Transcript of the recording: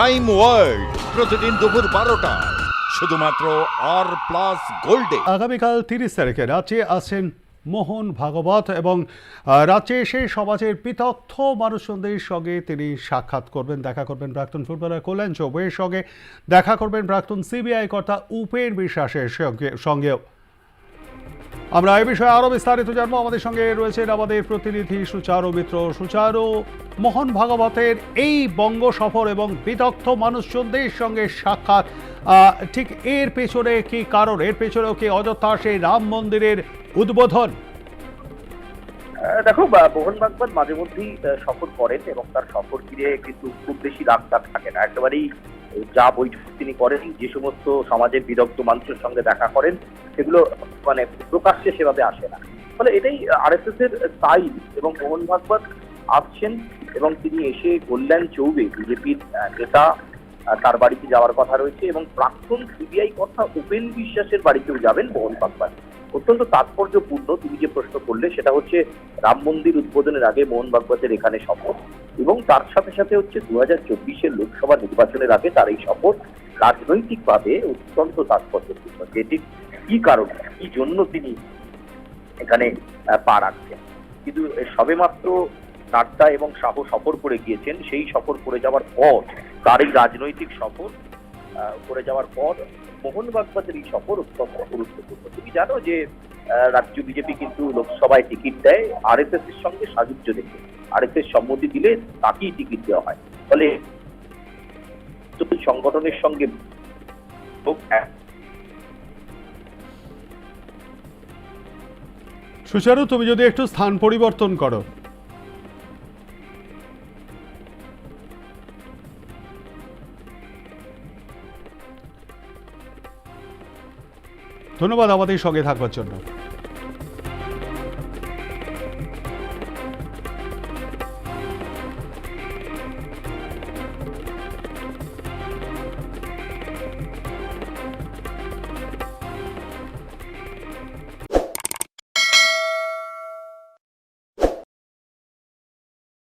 Crime world প্রতিদিন দুপুর বারোটা। শুধুমাত্র আর প্লাস গোল্ডে আগামীকাল তিরিশ তারিখে রাজ্যে আছেন মোহন ভাগবত এবং রাজ্যে এসে সমাজের বিতথ্য মানুষজনদের সঙ্গে তিনি সাক্ষাৎ করবেন, দেখা করবেন প্রাক্তন ফুটবলার কল্যাণ চৌবের সঙ্গে, দেখা করবেন প্রাক্তন সিবিআই কর্তা উপেন বিশ্বাসের সঙ্গে, সঙ্গেও। আমরা এই বিষয়ে আরও বিস্তারিত জানব। আমাদের সঙ্গে রয়েছেন আমাদের প্রতিনিধি সুচারু মিত্র। সুচারু, মোহন ভাগবতের এই বঙ্গ সফর এবং বিদগ্ধ মানুষজনদের সঙ্গে সাক্ষাৎ ঠিক এর পেছনে কি কারণ? এর পেছনেও কি অযোধ্যা সেই রাম মন্দিরের উদ্বোধন? দেখো মোহন ভাগবত মাঝে মধ্যেই সফর করেন এবং তার সফর ঘিরে কিন্তু খুব বেশি রাগ থাকে না। একেবারেই যা বৈঠক তিনি করেন, যে সমস্ত সমাজের বিদগ্ধ মানুষের সঙ্গে দেখা করেন, সেগুলো মানে প্রকাশ্যে সেভাবে আসে না। ফলে এটাই আরএসএস এর স্টাইল এবং মোহন ভাগবত আসছেন এবং তিনি এসে কল্যাণ চৌবে বিজেপির নেতা তার বাড়িতে যাওয়ার কথা রয়েছে এবং প্রাক্তন সিবিআই কথা উপেন বিশ্বাসের বাড়িতেও যাবেন মোহন ভাগবত। অত্যন্ত তাৎপর্যপূর্ণ তুমি যে প্রশ্ন করলে সেটা হচ্ছে, রাম মন্দির উদ্বোধনের আগে মোহন ভাগবতের এখানে শপথ। এবং তার সাথে সাথে হচ্ছে দু হাজার চব্বিশের লোকসভা নির্বাচনের আগে তার এই শপথ রাজনৈতিকভাবে অত্যন্ত তাৎপর্যপূর্ণ। যেটি কি কারণ, কি জন্য তিনি এখানে পা রাখছেন। কিন্তু সবেমাত্র নাড্ডা এবং শাহ সফর করে গিয়েছেন, সেই সফর করে যাওয়ার পর, তার এই রাজনৈতিক সফর করে যাওয়ার পর মোহন ভাগবতের এই সফর অত্যন্ত গুরুত্বপূর্ণ। তুমি জানো যে রাজ্য বিজেপি কিন্তু লোকসভায় টিকিট দেয়। আর এস এর সঙ্গে সাযুজ্য দেখে এস সম্মতি দিলে তাকেই টিকিট দেওয়া হয়। ফলে সংগঠনের সঙ্গে সুচারু তুমি যদি একটু স্থান পরিবর্তন করো। ধন্যবাদ আমাদের সঙ্গে থাকবার জন্য।